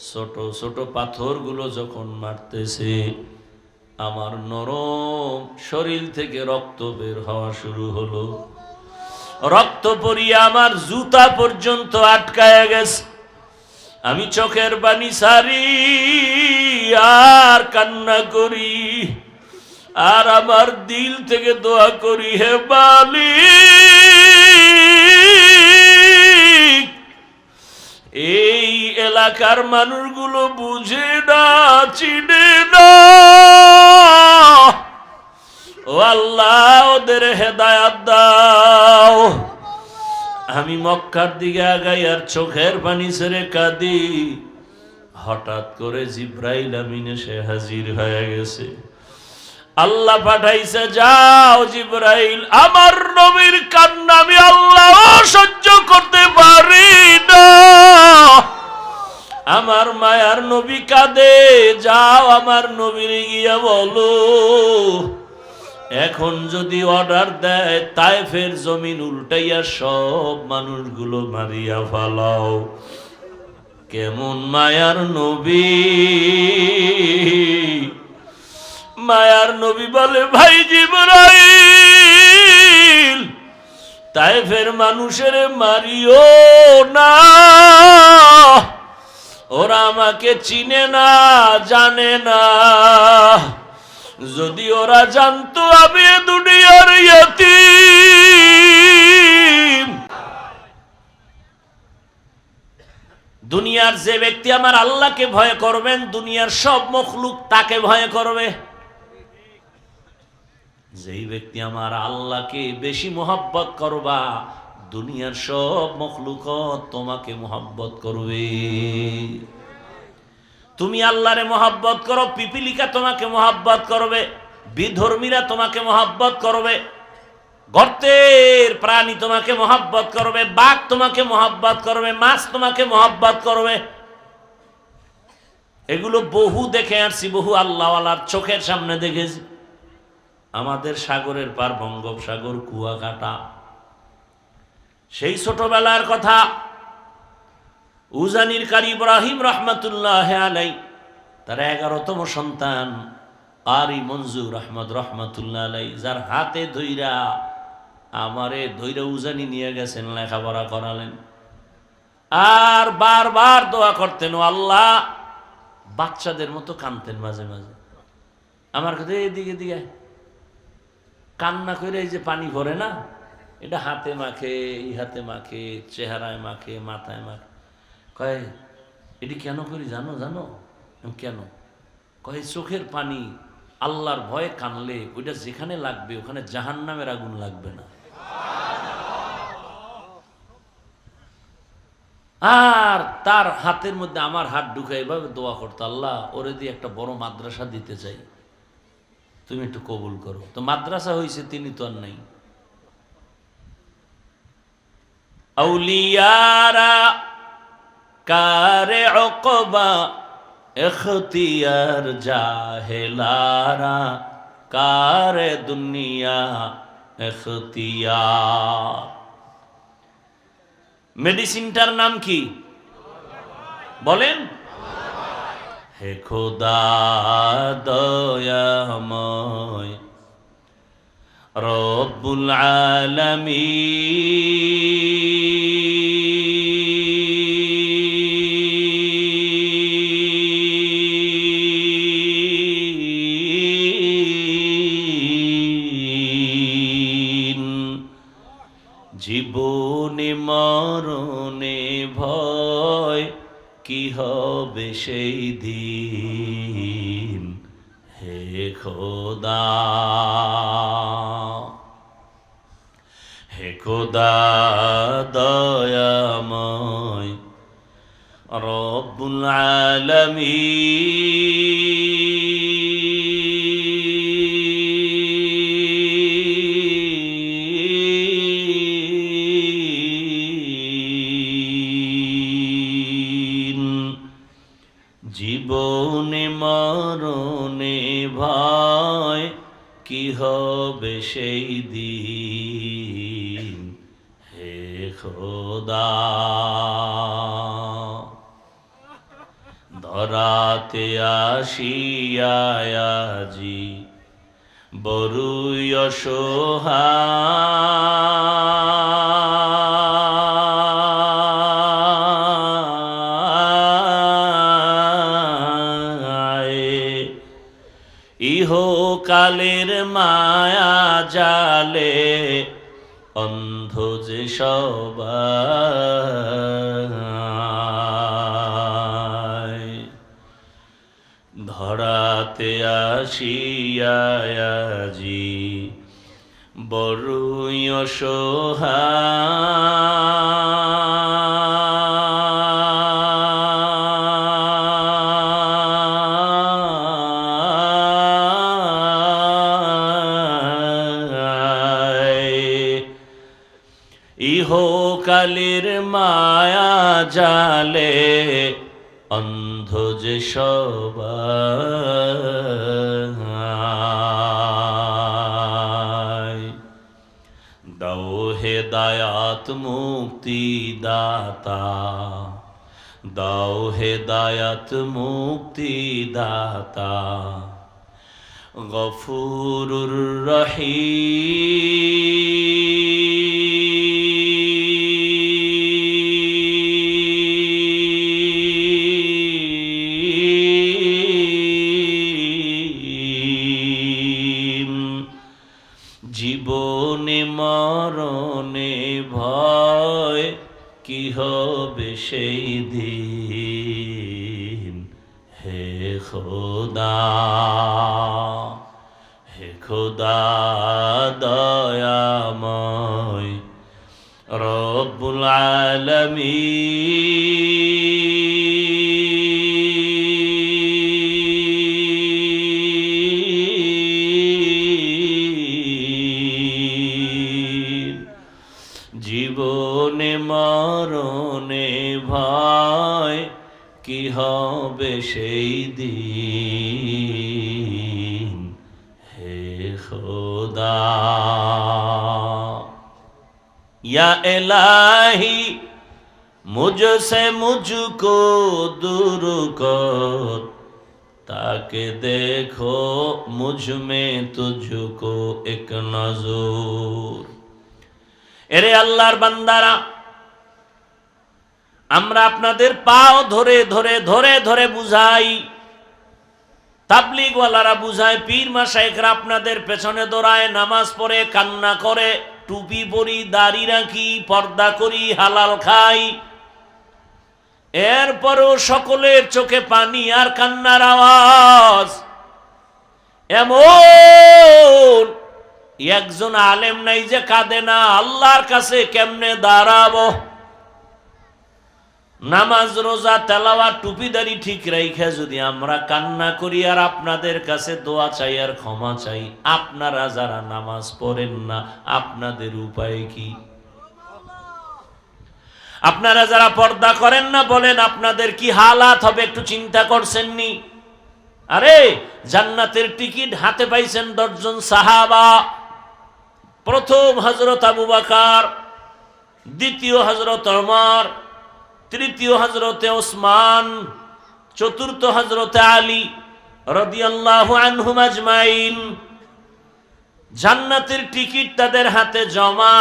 ছোট ছোট পাথরগুলো যখন মারতেছে, আমার নরম শরীর থেকে রক্ত বের হওয়া শুরু হলো। রক্ত পরিয়ে আমার জুতা পর্যন্ত আটকায় গেছে। আমি চোখের বাণী সারি আর কান্না করি, আর আমার দিল থেকে দোয়া করি, হে মালিক, এই এলাকার মানুষগুলো বুঝে না, চিনে না। ও ওদের হেদায়াত দাও। আমি মক্কার দিকে আগাই আর চোখের পানি ছেড়ে কাঁদি। হঠাৎ করে জিব্রাইল আমিন এসে হাজির হয়ে গেছে। আল্লাহ পাঠাইছে, যাও জিব্রাইল, আমার নবীর কান্না আমি আল্লাহ সহ্য করতে পারি না। আমার মায়ার নবী কাঁদে, যাও আমার নবীর গিয়া বলো। এখন যদি অর্ডার দেয় তাই ফের জমিন উল্টাইয়া সব মানুষগুলো মারিয়া ফালাও। কেমন মায়ার নবী? মায়ার নবী বলে, ভাই জিবরাইল তাই ফের মানুষের মারিও না। ওরা আমাকে চিনে না, জানে না। যদি ওরা জানতো আমি দুনিয়ার ইয়তীম। দুনিয়ার যে ব্যক্তি আমার আল্লাহকে ভয় করবেন, দুনিয়ার সব মখলুক তাকে ভয় করবে। যেই ব্যক্তি আমার আল্লাহকে বেশি মোহাব্বত করবা দুনিয়ার সব মখলুক তোমাকে মোহাব্বত করবে। তুমি আল্লাহরে মোহাব্বত করো, পিপিলিকা তোমাকে মোহাব্বত করবে, বিধর্মীরা তোমাকে মোহাব্বত করবে, গর্তের প্রাণী তোমাকে মোহাব্বত করবে, বাঘ তোমাকে মোহাব্বত করবে, মাছ তোমাকে মোহাব্বত করবে। এগুলো বহু দেখে আসছি, বহু আল্লাহওয়ালার চোখের সামনে দেখেছি। আমাদের সাগরের পার বঙ্গোপসাগর, কুয়াকাটা সেই ছোটবেলার কথা। উজানির কারি ইব্রাহিম রহমতুল্লাহ আলাই, তার এগারোতম সন্তান আরি মঞ্জুর রহমত রহমতুল্লাহ আলাই, যার হাতে ধইরা আমারে ধৈরা উজানি নিয়ে গেছেন, লেখাপড়া করালেন। আর বারবার দোয়া করতেন, ও আল্লাহ, বাচ্চাদের মতো কানতেন মাঝে মাঝে। আমার কাছে এদিকে দিকে কান্না করে এই যে পানি ভরে না এটা হাতে মাখে, এই হাতে মাখে, চেহারায় মাখে, মাথায় মাখে। কয়, এটি কেন করি? জানো জানো? কেন? কয়, চোখের পানি আল্লাহর ভয়ে কানলে ওইটা যেখানে লাগবে, ওখানে জাহান নামের আগুন লাগবে না। আর তার হাতের মধ্যে আমার হাত ঢুকে এভাবে দোয়া করতো, আল্লাহ, ওরে দিয়ে একটা বড় মাদ্রাসা দিতে চাই। তুমি একটু কবুল করো। তো মাদ্রাসা হয়েছে তিনি তো আর নাই। আউলিয়ারা কারে অকবা এখতিয়ার জাহেলারা কারে দুনিয়া এখতিয়ার মেডিসিনটার নাম কি? বলেন। হে খোদা দয়াময়। রব্বুল আলামিন। জীবনে মরণে ভয় কি হবে সেই দিন? হে খোদা। হে খোদা দয়াময় রব্বুল আলামিন। ভয় কি হবে সেই দিন? হে খোদা। ধরাতে আসিয়াজি বরুই অসহায়। জালে অন্ধ যে সবাই। ধরাতে আসিয়াজি বড়ই অসহায়। সবাই। দাও হে দায়াত মুক্তি দাতা দাও হে দায়াত মুক্তি দাতা গফুরুর রহিম। কি হবে সেই দিন? হে খোদা। ইয়া এলাহি, মুঝসে মুঝকো দূর কর। তাকে দেখো মুঝ মে তুঝকো এক নজর। এরে আল্লাহর বান্দারা আমরা আপনাদের পাও ধরে ধরে ধরে ধরে বুঝাই। তাবলিগওয়ালারা বুঝায়, পীর মাসাইকরা আপনাদের পেছনে দৌড়ায়, নামাজ পড়ে, কান্না করে, টুপি পরি, দাড়ি রাখি, পর্দা করি, হালাল খাই। এরপরও সকলের চোখে পানি আর কান্নার আওয়াজ। এমন একজন আলেম নাই যে কাঁদে না, আল্লাহর কাছে কেমনে দাঁড়াবো? নামাজ, রোজা তেলাওয়া টুপিদারি ঠিক রাইখা যদি আমরা কান্না করি আর আপনাদের কাছে দোয়া চাই আর ক্ষমা চাই, আপনারা যারা নামাজ পড়েন না, আপনাদের উপায় কি? আপনারা যারা পর্দা করেন না, বলেন আপনাদের কি হালাত হবে, একটু চিন্তা করছেননি? আরে, জান্নাতের টিকিট হাতে পাইছেন দশজন সাহাবা। প্রথম হজরত আবু বাকার, দ্বিতীয় হজরত অমর তৃতীয় হজরতে ওসমান, চতুর্থ হজরতে আলী রদিয়াল্লাহু আনহুম আজমাইন। জান্নাতের টিকিট তাদের হাতে জমা।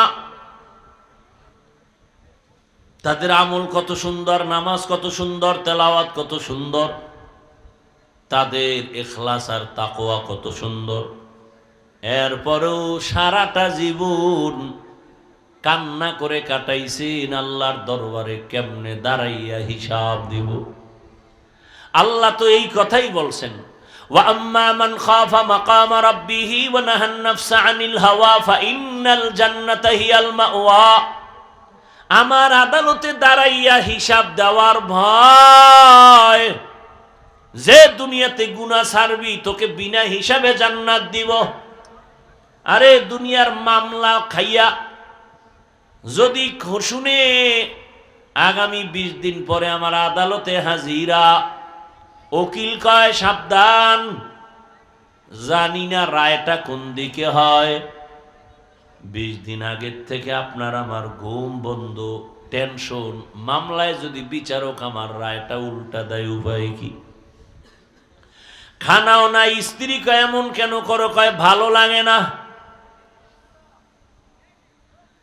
তাদের আমল কত সুন্দর, নামাজ কত সুন্দর, তেলাওয়াত কত সুন্দর। তাদের এখলাস আর তাকোয়া কত সুন্দর। এরপরেও সারাটা জীবন কান্না করে কাটাইছেন আল্লাহর দরবারে কেমনে দাঁড়াইয়া হিসাব দিব আল্লাহ তো এই কথাই বলছেন وأما من خاف مقام ربه ونهى النفس عن الهوى فإن الجنة هي المأوى আমার আদালতে দাঁড়াইয়া হিসাব দেওয়ার ভয় যে দুনিয়াতে গুনাহ ছাড়বি তোকে বিনা হিসাবে জান্নাত দিব আরে দুনিয়ার মামলা খাইয়া যদি শুনে আগামী বিশ দিন পরে আমার আদালতে হাজিরা, উকিল কয়, সাবধান, জানি না রায়টা কোন দিকে হয়। বিশ দিন আগের থেকে আপনার আমার ঘুম বন্ধ, টেনশন, মামলায় যদি বিচারক আমার রায়টা উল্টা দেয়, উপায় কি? খানাও না স্ত্রী কয় এমন কেন করো, কয়, ভালো লাগে না।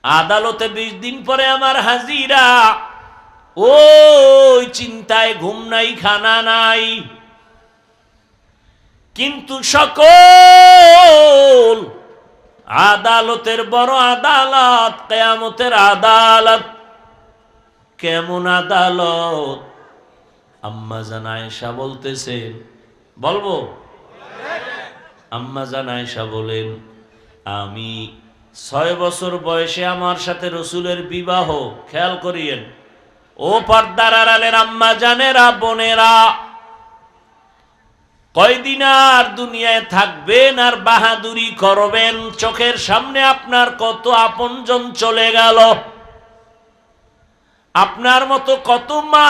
আদালতে বিশ দিন পরে আমার হাজিরা। ওই চিন্তায় ঘুম নাই, খানা নাই। কিন্তু সকল আদালতের বড় আদালত, কেয়ামতের আদালত, কেমন আদালত? আম্মা জান আয়েশা বলতেছেন বলব? আম্মা জান আয়েশা বলেন, আমি ছয় বছর বয়সে আমার সাথে রসুলের বিবাহ, খেয়াল করিয়েন। ও পর্দার আড়ালের আম্মা, জানেরা, বোনেরা, কয়দিন আর দুনিয়ায় থাকবেন আর বাহাদুরি করবেন, চোখের সামনে আপনার কত আপনজন চলে গেল। আপনার মতো কত মা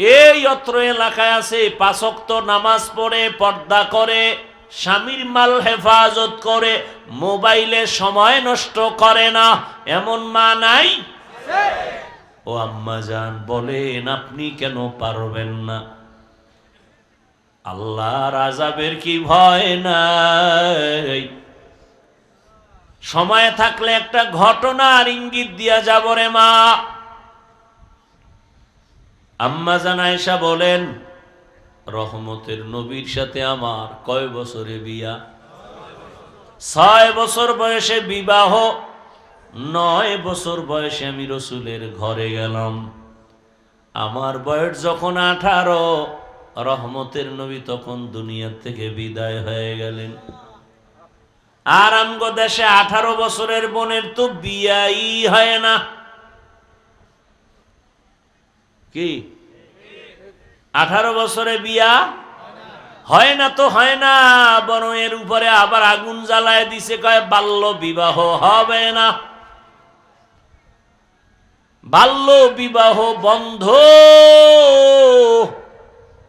এই অত্র এলাকায় আছে পাশক্ত নামাজ পড়ে, পর্দা করে স্বামীর মাল হেফাজত করে মোবাইলে সময় নষ্ট করে না। এমন মা নাই? ও আম্মা যান, বলেন, আপনি কেন পারবেন না? আল্লাহর আজাবের কি ভয় নাই? সময় থাকলে একটা ঘটনার ইঙ্গিত দিয়া যাব রে মা। আম্মা জানায়সা বলেন রহমতের নবীর সাথে আমার কয় বছরে বিয়া? ছয় বছর বয়সে বিবাহ, নয় বছর বয়সে আমি রসুলের ঘরে গেলাম। আমার বয়স যখন আঠারো, রহমতের নবী তখন দুনিয়া থেকে বিদায় হয়ে গেলেন। আর আমগো দেশে আঠারো বছরের বোনের তো বিয়াই হয় না। কি? আঠারো বছরে বিয়া হয় না তো হয় না, বরং এর উপরে আবার আগুন জ্বালায় দিছে, কয় বাল্য বিবাহ হবে না। বাল্য বিবাহ বন্ধ।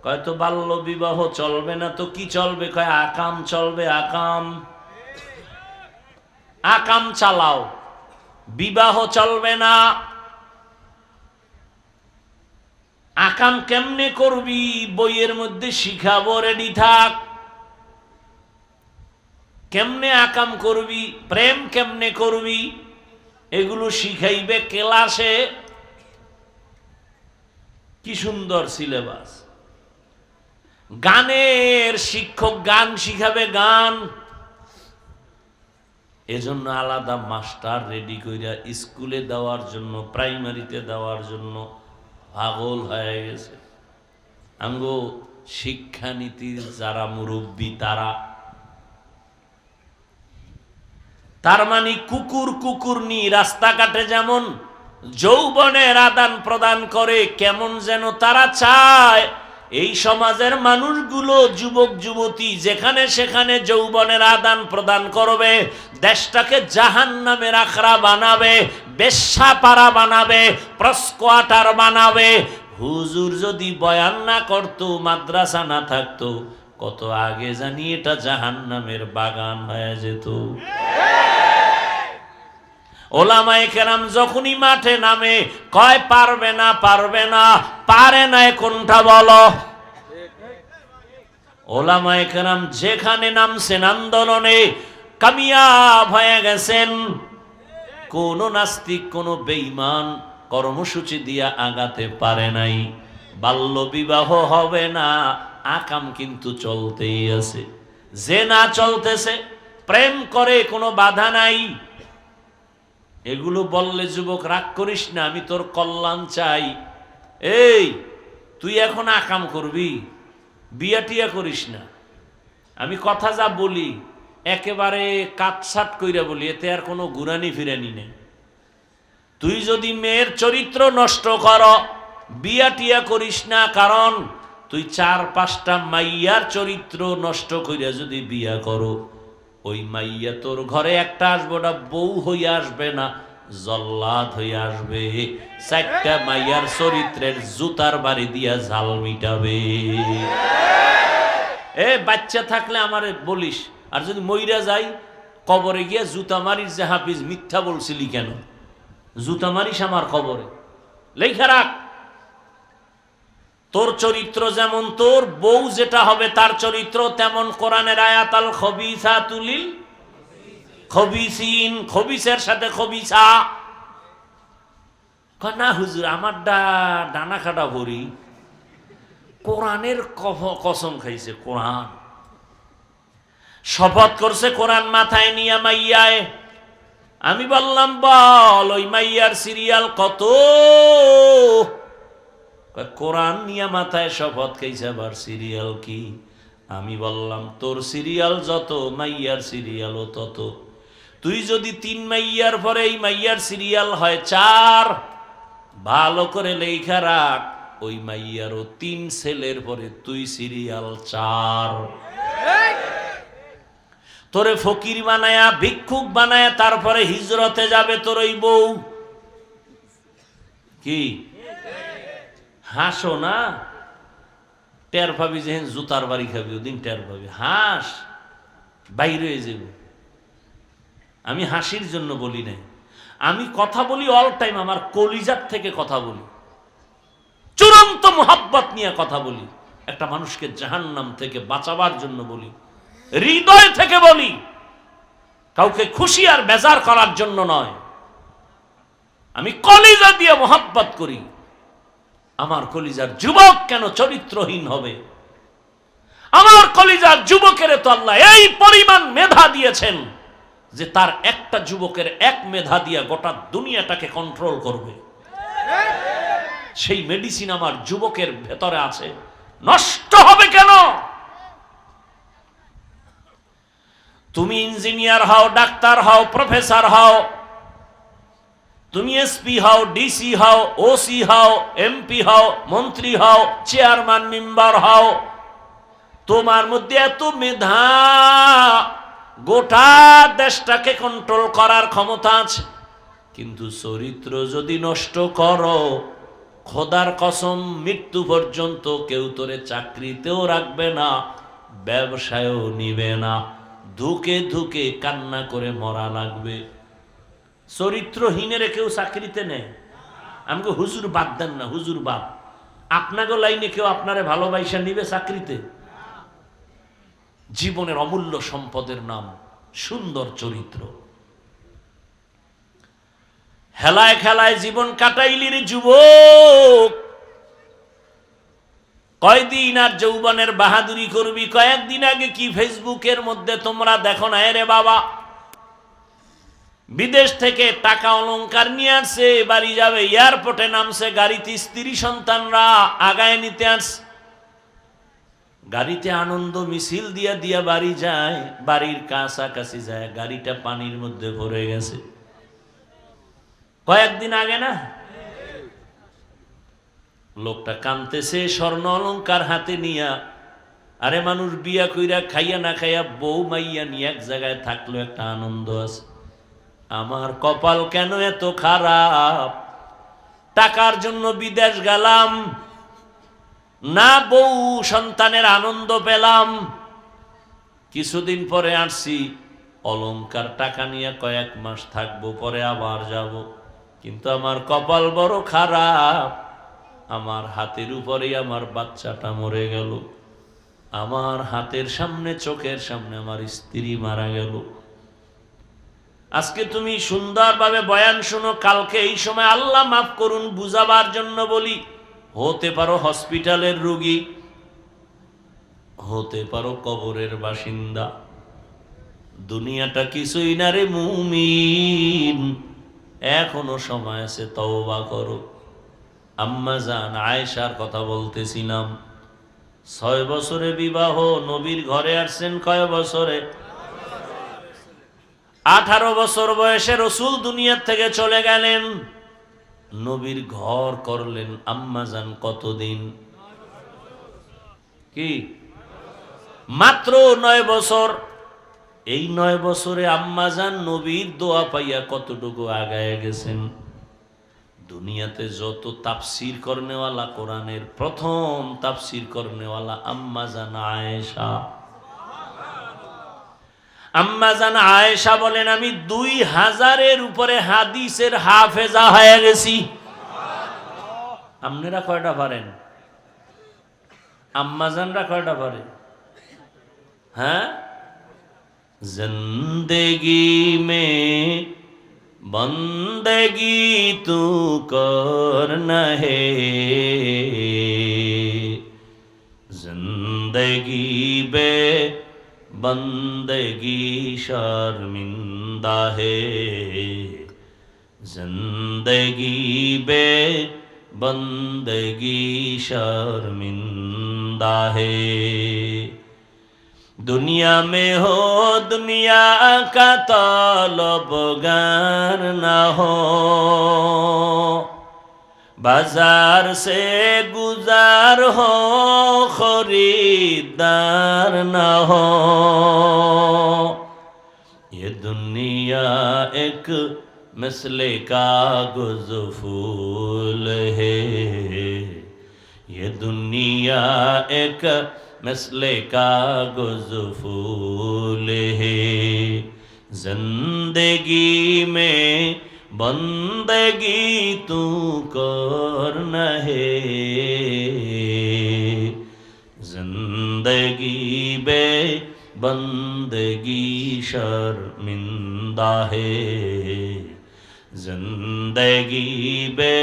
কয় তো বাল্য বিবাহ চলবে না তো কি চলবে? কয় আকাম চলবে, আকাম। আকাম চালাও। বিবাহ চলবে না। আকাম কেমনে করবি? বইয়ের মধ্যে শিখাবো রেডি থাক। কেমনে আকাম করবি? প্রেম কেমনে করবি? এগুলো শিখাইবে ক্লাসে। কি সুন্দর সিলেবাস। গানের শিক্ষক গান শিখাবে গান। এজন্য আলাদা মাস্টার রেডি কইরা স্কুলে দেওয়ার জন্য, প্রাইমারিতে দেওয়ার জন্য পাগল হয়ে গেছে। আঙ্গ শিক্ষানীতির যারা মুরব্বী, তারা তার মানে কুকুর কুকুর নি রাস্তাঘাটে যেমন যৌবনের আদান প্রদান করে, কেমন যেন তারা চায় এই সমাজের মানুষগুলো যুবক, যুবতী যেখানে সেখানে যৌবনের আদান প্রদান করবে, দেশটাকে জাহান নামের আখড়া বানাবে, বেশ্যা পাড়া বানাবে, প্রস্কোয়াটার বানাবে। হুজুর যদি বয়ান না করতো, মাদ্রাসা না থাকতো, কত আগে জানি এটা জাহান নামের বাগান হয়ে যেত। ওলামায়ে কেরাম যখনই মাঠে নামে, কয়, পারবে না পারবে না, পারে না কোনটা বলো? ওলামায়ে কেরাম যেখানে নামছেন আন্দোলনে কামিয়াব হয়ে গেছেন। কোন নাস্তিক, কোন বেঈমান কর্মসূচি দিয়া আগাতে পারে নাই। বাল্য বিবাহ হবে না, আকাম কিন্তু চলতেই আছে। যে না চলতেছে, প্রেম করে কোনো বাধা নাই। এগুলো বললে, যুবক, রাগ করিস না, আমি তোর কল্যাণ চাই। এই, তুই এখন আকাম করবি বিয়া টিয়া করিস না। আমি কথা যা বলি, একেবারে কাটসাট কইরা বলি, এতে আর কোনো গুরানি ফিরানি নেই। তুই যদি মেয়ের চরিত্র নষ্ট কর বিয়া টিয়া করিস না, কারণ তুই চার পাঁচটা মাইয়ার চরিত্র নষ্ট করিয়া যদি বিয়া করো। ওই মাইয়া তোর ঘরে একটা আসবে ওটা বউ হইয়া আসবে না, জল্লাদ হইয়া আসবে। চারটা মাইয়ার চরিত্রের জুতার বাড়ি দিয়া ঝাল মিটাবে। এ, বাচ্চা থাকলে আমারে বলিস, আর যদি মইরা যাই, কবরে গিয়া জুতা মারির যে হাফিজ, মিথ্যা বলছিলি কেন? জুতা মারিস আমার খবরে লেখা রাখ। তোর চরিত্র যেমন তোর, বউ যেটা হবে তার চরিত্র তেমন কোরআনের আয়াতাল খবিসা তুলিল খবিসিন, খবিসের সাথে খবিসা। না হুজুর আমার ডা ডানা খাটা ভরি। কোরআনের কসম খাইছে, কোরআন। শপথ করছে কোরআন মাথায় নিয়ে মাইয়ায়। আমি বললাম, বল, ওই মাইয়ার সিরিয়াল কত? কোরআন নিয়ে মাথায় শপথ খেয়েছে আবার সিরিয়াল কি? আমি বললাম, তোর সিরিয়াল যত, মাইয়ার সিরিয়ালও তত। তুই যদি তিন মাইয়ার পরে এই মাইয়ার সিরিয়াল হয় চার, ভালো করে লেখা রাখ, ওই মাইয়ারও তিন ছেলের পরে তুই সিরিয়াল চার। তোরে ফকির বানায়া, ভিক্ষুক বানায়া, তারপরে হিজরতে যাবে তোর ওই বউ। কি? হাসো না। টের পাবি যে জুতার বাড়ি খাবি, ওদিন টের পাবি। হাস, বাইরে যাবে। আমি হাসির জন্য বলি নাই। আমি কথা বলি অল টাইম আমার কলিজার থেকে কথা বলি। চূড়ান্ত মোহাব্বত নিয়ে কথা বলি। একটা মানুষকে জাহান্নাম থেকে বাঁচাবার জন্য বলি। হৃদয় থেকে বলি। কাউকে খুশি আর বেজার করার জন্য নয়। আমি কলিজা দিয়ে মোহাব্বত করি। আমার কলিজার যুবক কেন চরিত্রহীন হবে? আমার কলিজার যুবকের তো আল্লাহ এই পরিমাণ মেধা দিয়েছেন যে তার একটা যুবকের এক মেধা দিয়া গোটা দুনিয়াটাকে কন্ট্রোল করবে। সেই মেডিসিন আমার যুবকের ভেতরে আছে। নষ্ট হবে কেন? তুমি ইঞ্জিনিয়ার হও, ডাক্তার হও প্রফেসর হও তুমি এসপি হও, ডিসি হও, ওসি হও, এমপি হও, মন্ত্রী হও, চেয়ারম্যান, মেম্বার হও, তোমার মধ্যে এত মেধা, গোটা দেশটাকে কন্ট্রোল করার ক্ষমতা আছে। কিন্তু চরিত্র যদি নষ্ট করো, খোদার কসম, মৃত্যু পর্যন্ত কেউ তোরে চাকরিতেও রাখবে না, ব্যবসায়ও নিবে না। ধুকে ধুকে কান্না করে মরা লাগবে। চরিত্রহীনের কেউ চাকরিতে নেয় আমাকে হুজুর বাদ দেন না, হুজুর বাদ আপনাকে লাইনে কেউ আপনারে ভালোবাসা নিবে চাকরিতে? জীবনের অমূল্য সম্পদের নাম, সুন্দর চরিত্র। হেলায় খেলায় জীবন কাটাইলির যুবক। কয়দিন আর যৌবনের বাহাদুরি করবি, কয়েকদিন আগে কি ফেসবুকের মধ্যে তোমরা দেখো না রে বাবা? বিদেশ থেকে টাকা অলংকার নিয়ে আসছে বাড়ি যাবে, এয়ারপোর্টে নামছে, গাড়িতে স্ত্রী সন্তানরা আগায় নিতে আসছে গাড়িতে আনন্দ মিছিল দিয়া দিয়া বাড়ি যায়, বাড়ির কাছাকাছি যায়, গাড়িটা পানির মধ্যে ভরে গেছে। কয়েকদিন আগে না? লোকটা কানতেছে, স্বর্ণ অলঙ্কার হাতে নিয়া। আরে মানুষ বিয়া কইরা খাইয়া না খাইয়া বউ মাইয়া নিয়ে এক জায়গায় থাকল, একটা আনন্দ আছে। আমার কপাল কেন এত খারাপ? টাকার জন্য বিদেশ গেলাম, না বউ সন্তানের আনন্দ পেলাম। কিছুদিন পরে আসছি, অলংকার টাকা নিয়ে কয়েক মাস থাকব, পরে আবার যাব। কিন্তু আমার কপাল বড় খারাপ, আমার হাতের উপরেই আমার বাচ্চাটা মরে গেল। আমার হাতের সামনে, চোখের সামনে আমার স্ত্রী মারা গেল। আজকে তুমি সুন্দরভাবে বয়ান শুনো, কালকে এই সময় আল্লাহ মাফ করুন, বুঝাবার জন্য বলি, হতে পারো হসপিটালের রুগী, হতে পারো কবরের বাসিন্দা, দুনিয়াটা কিছুই না রে মুমিন, এখনও সময় আছে তওবা করো। আম্মা জান আয়েশার কথা বলতেছিলাম, ছয় বছরে বিবাহ, নবীর ঘরে আসছেন কয় বছরে? আঠারো বছর বয়সে রসুল দুনিয়ার থেকে চলে গেলেন। নবীর ঘর করলেন আম্মাজান কতদিন? কি? মাত্র নয় বছর। এই নয় বছরে আম্মাজান নবীর দোয়া পাইয়া কতটুকু আগায় গেছেন? দুনিয়াতে যত তাফসির করনেওয়ালা কোরআনের প্রথম তাফসির করনেওয়ালা আম্মাজান আয়েশা। আম্মা জান আয়েশা বলেন, আমি দুই হাজারের উপরে হাদিসের হাফেজা হয়ে গেছি। আপনারা কয়টা পারেন? আম্মাজানরা কয়টা পারে? হ্যাঁ? জিন্দগি মে বন্দগি তু কর হে জিন্দগি বে بندگی شرمندہ ہے زندگی بے بندگی شرمندہ ہے دنیا میں ہو دنیا کا طالب گر نہ ہو بازار سے گزار ہو، خریدار نہ ہو۔ یہ دنیا ایک مسلے کا گزفول ہے۔ یہ دنیا ایک مسلے کا گزفول ہے۔ زندگی میں बंदगी तू कर है जिंदगी बे बंदगी शर्मिंदा है जिंदगी बे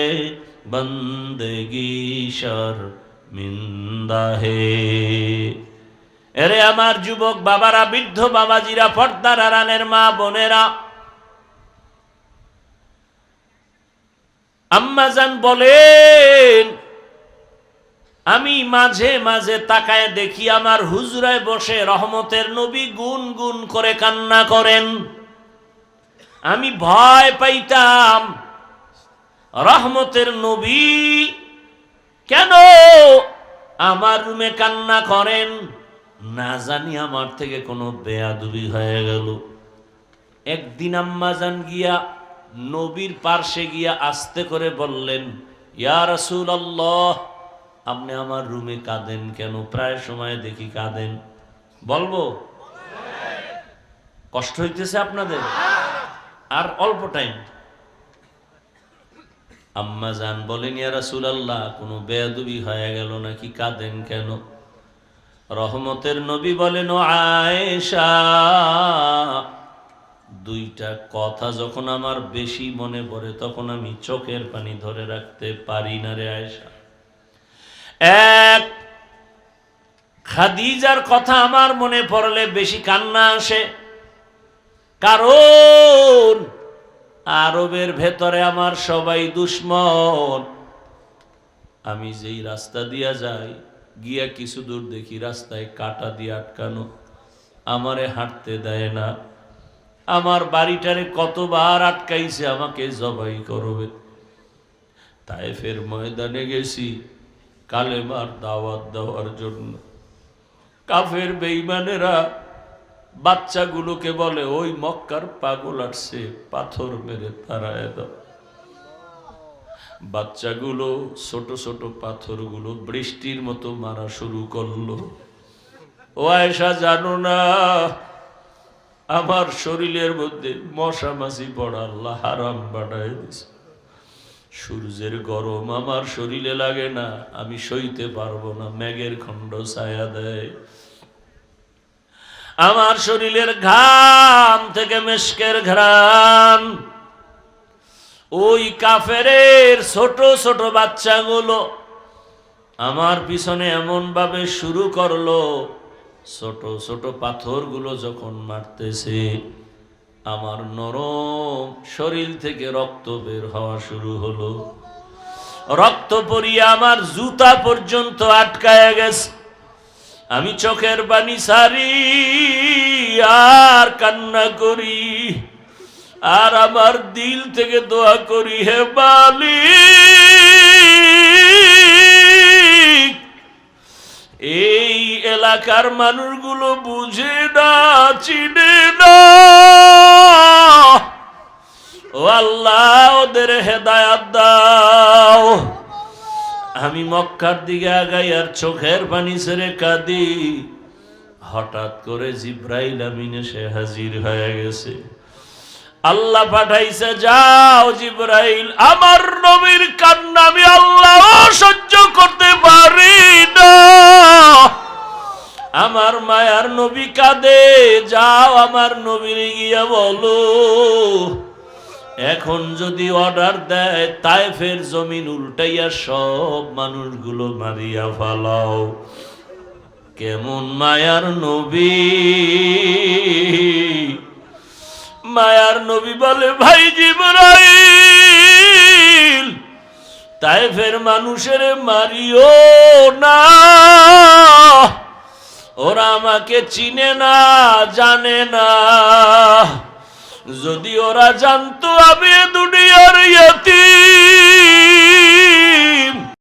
बंदगी शर्मिंदा है এরে আমার যুবক বাবারা বৃদ্ধ বাবাজিরা পর্দার আরানের মা বোনেরা আম্মাজান বলেন, আমি মাঝে মাঝে তাকায় দেখি আমার হুজরায় বসে রহমতের নবী গুন গুন করে কান্না করেন। আমি ভয় পাইতাম, রহমতের নবী কেন আমার রুমে কান্না করেন? না জানি আমার থেকে কোনো বেয়াদুবি হয়ে গেল। একদিন আম্মাজান গিয়া নবীর পার্শ্বে গিয়া আস্তে করে বললেন, ইয়া আল্লাহ আপনি আমার রুমে কাঁদেন কেন? প্রায় সময় দেখি কাঁদেন। বলব? কষ্ট হইতেছে আপনাদের? আর অল্প টাইম। আম্মা জান বলেন, ইয়া রাসূল আল্লাহ কোনো বেয়াদুবি হয়ে গেল নাকি? কাঁদেন কেন? রহমতের নবী বলেন আয়েশা দুইটা কথা যখন আমার বেশি মনে পড়ে, তখন আমি চোখের পানি ধরে রাখতে পারি না রে আয়েশা। এক, খাদিজার কথা আমার মনে পড়লে বেশি কান্না আসে। কারণ আরবের ভেতরে আমার সবাই দুশ্মন। আমি যেই রাস্তা দিয়া যাই, গিয়া কিছু দূর দেখি রাস্তায় কাটা দিয়ে আটকানো। আমারে হাঁটতে দেয় না। আমার বাড়িটারে কতবার আটকাইছে, আমাকে জবাই করবে। তাই ফের ময়দানে গেছি কালেমার দাওয়াত দেওয়ার জন্য। কাফের বেইমানেরা বাচ্চাগুলোকে বলে, ওই মক্কার পাগল আসছে, পাথর মেরে তারায় দাও। বাচ্চাগুলো, ছোট ছোট পাথরগুলো বৃষ্টির মতো মারা শুরু করল। ও আয়সা জানো না আমার শরীরের মধ্যে মশা মাছি পড়া হারাম বানায় দিছে। সূর্যের গরম আমার শরীরে লাগে না, আমি সইতে পারব না ম্যাগের খণ্ড ছায়া দেয়। আমার শরীরের ঘাম থেকে মেশকের ঘ্রাণ। ওই কাফেরের ছোট ছোট বাচ্চাগুলো আমার পিছনে এমন ভাবে শুরু করল ছোট ছোট পাথরগুলো যখন মারতেছে, আমার নরম শরীর থেকে রক্ত বের হওয়া শুরু হলো। রক্ত পরিয়ে আমার জুতা পর্যন্ত আটকায় গেছে। আমি চোখের বাণী সারি আর কান্না করি, আর আমার দিল থেকে দোয়া করি, হে মালিক! এই এলাকার মানুষগুলো বুঝে না, চিনে না। ও আল্লাহ, ওদের হেদায়াত দাও। আমি মক্কার দিকে আগাই আর চোখের পানি ছেড়ে কাঁদি। হঠাৎ করে জিব্রাইল আমিন এসে হাজির হয়ে গেছে। আল্লাহ পাঠাইছে, যাও জিব্রাইল, আমার নবীর কান্না আমি আল্লাহ সহ্য করতে পারি না। আমার মায়ার নবী কাঁদে, যাও আমার নবীর গিয়া বলো। এখন যদি অর্ডার দেয় তাই ফের জমিন উল্টাইয়া সব মানুষগুলো মারিয়া ফালাও। কেমন মায়ার নবী? মায়ার নবী বলে, ভাই তাই ফের মানুষের মারিও না। ওরা আমাকে চিনে না, জানে না। যদি ওরা জানতো আমি দুনিয়ার ইয়তিম